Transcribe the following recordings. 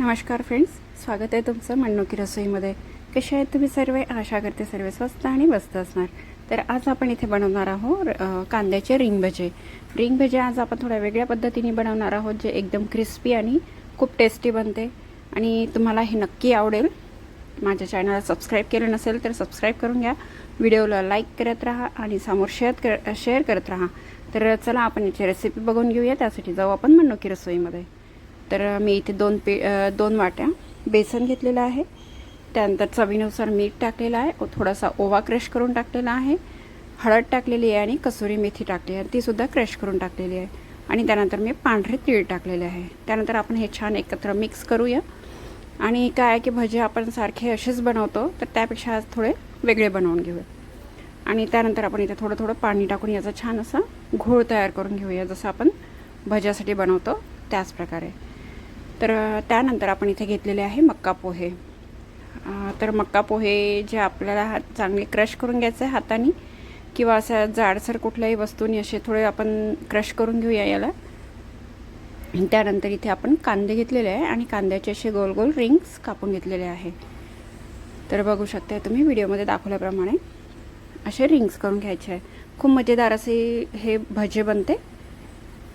नमस्कार फ्रेंड्स स्वागत आहे तुमचं मनोकी रसोईमध्ये. कसे आहेत तुम्ही सर्व? आशा करते सर्व स्वस्त आणि मस्त असणार. तर आज आपण इथे बनवणार आहोत कांद्याचे रिंग भजे. रिंग भजे आज आपण थोड्या वेगळ्या पद्धतीने बनवणार आहोत जे एकदम क्रिस्पी आणि खूप टेस्टी बनते. आणि तुम्हाला हे नक्की आवडेल. माझ्या चॅनलला सबस्क्राईब केलं नसेल तर सबस्क्राईब करून घ्या. व्हिडिओला लाईक करत राहा आणि समोर शेअर कर शेअर करत राहा. तर चला आपण याची रेसिपी बघून घेऊया. त्यासाठी जाऊ आपण मनोकी रसोईमध्ये. तर मी इथे दोन पे दोन वाट्या बेसन घेतलेलं आहे. त्यानंतर चवीनुसार मीठ टाकलेलं आहे. थोडासा ओवा क्रश करून टाकलेला आहे. हळद टाकलेली आहे आणि कसुरी मेथी टाकली आहे. तीसुद्धा क्रश करून टाकलेली आहे. आणि त्यानंतर मी पांढरे तीळ टाकलेले आहे. त्यानंतर आपण हे छान एकत्र मिक्स करूया. आणि काय आहे की भजे आपण सारखे असेच बनवतो तर त्यापेक्षा आज थोडे वेगळे बनवून घेऊया. आणि त्यानंतर आपण इथे थोडं थोडं पाणी टाकून याचा छान असा घोळ तयार करून घेऊया जसं आपण भज्यासाठी बनवतो त्याच प्रकारे तर त्यानंतर आपण इथे घेतलेले आहे मक्का पोहे. तर मक्का पोहे जे आपल्याला हात चांगले क्रश करून घ्यायचे आहे हाताने किंवा असं जाडसर कुठल्याही वस्तूनी असे थोडे आपण क्रश करून घेऊया याला. त्यानंतर इथे आपण कांदे घेतलेले आहे आणि कांद्याचे असे गोल गोल रिंग्स कापून घेतलेले आहे. तर बघू शकता तुम्ही व्हिडिओमध्ये दाखवल्याप्रमाणे असे रिंग्स करून घ्यायचे आहे. खूप मजेदार असे हे भजे बनते.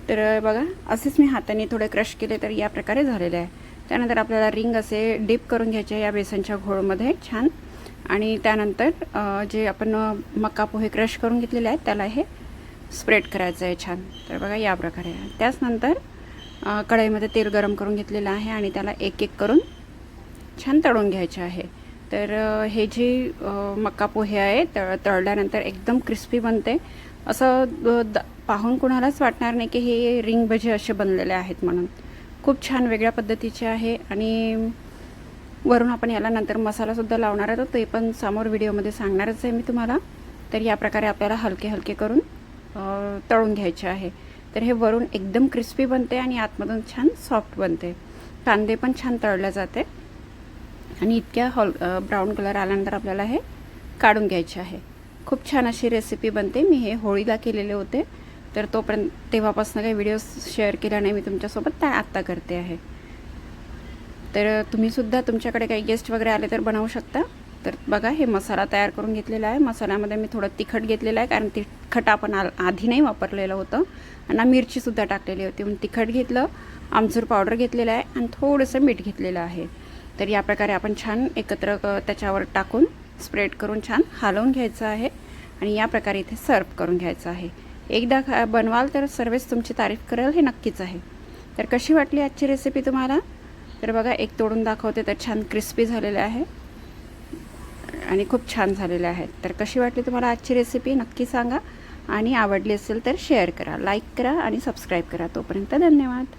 तर बघा असेच मी हाताने थोडे क्रश केले तर या प्रकारे झालेले आहे. त्यानंतर आपल्याला रिंग असे डीप करून घ्यायचे या बेसनच्या घोळमध्ये छान. आणि त्यानंतर जे आपण मका पोहे क्रश करून घेतलेले आहेत त्याला हे स्प्रेड करायचं आहे छान. तर बघा या प्रकारे. त्याचनंतर कढईमध्ये तेल गरम करून घेतलेलं आहे आणि त्याला एक एक करून छान तळून घ्यायचे आहे. तर हे जे मका पोहे आहे तळ तळल्यानंतर एकदम क्रिस्पी बनते. असं द पाहून कुणालाच वाटणार नाही की हे रिंग भजे असे बनलेले आहेत म्हणून. खूप छान वेगळ्या पद्धतीचे आहे आणि वरून आपण याला नंतर मसालासुद्धा लावणार आहे तर ते पण समोर व्हिडिओमध्ये सांगणारच आहे मी तुम्हाला. तर या प्रकारे आपल्याला हलके हलके करून तळून घ्यायचे आहे. तर हे वरून एकदम क्रिस्पी बनते आणि आतमधून छान सॉफ्ट बनते. कांदे पण छान तळले जाते. आणि इतक्या हॉल ब्राऊन कलर आल्यानंतर आपल्याला हे काढून घ्यायचे आहे. खूप छान अशी रेसिपी बनते. मी हे होळीला केलेले होते. तर तोपर्यंत तेव्हापासून काही व्हिडिओ शेअर केला नाही मी तुमच्यासोबत त्या आत्ता करते आहे. तर तुम्हीसुद्धा तुमच्याकडे काही गेस्ट वगैरे आले तर बनवू शकता. तर बघा हे मसाला तयार करून घेतलेला आहे. मसाल्यामध्ये मी थोडं तिखट घेतलेलं आहे कारण तिखट आपण आ आधी नाही वापरलेलं होतं. आणि मिरचीसुद्धा टाकलेली होती. म्हणून तिखट घेतलं आमचूर पावडर घेतलेलं आहे आणि थोडंसं मीठ घेतलेलं आहे. तर या प्रकारे आपण छान एकत्र त्याच्यावर टाकून स्प्रेड करून छान हलवून घ्यायचं आहे. आणि या प्रकारे इथे सर्व करून घ्यायचं आहे. एकदा खा बनवाल तर सर्वच तुमची तारीफ करेल हे नक्कीच आहे. तर कशी वाटली आजची रेसिपी तुम्हाला? तर बघा एक तोडून दाखवते तर छान क्रिस्पी झालेले आहे. आणि खूप छान झालेले आहेत. तर कशी वाटली तुम्हाला आजची रेसिपी नक्की सांगा. आणि आवडली असेल तर शेअर करा लाईक करा आणि सबस्क्राईब करा. तोपर्यंत धन्यवाद.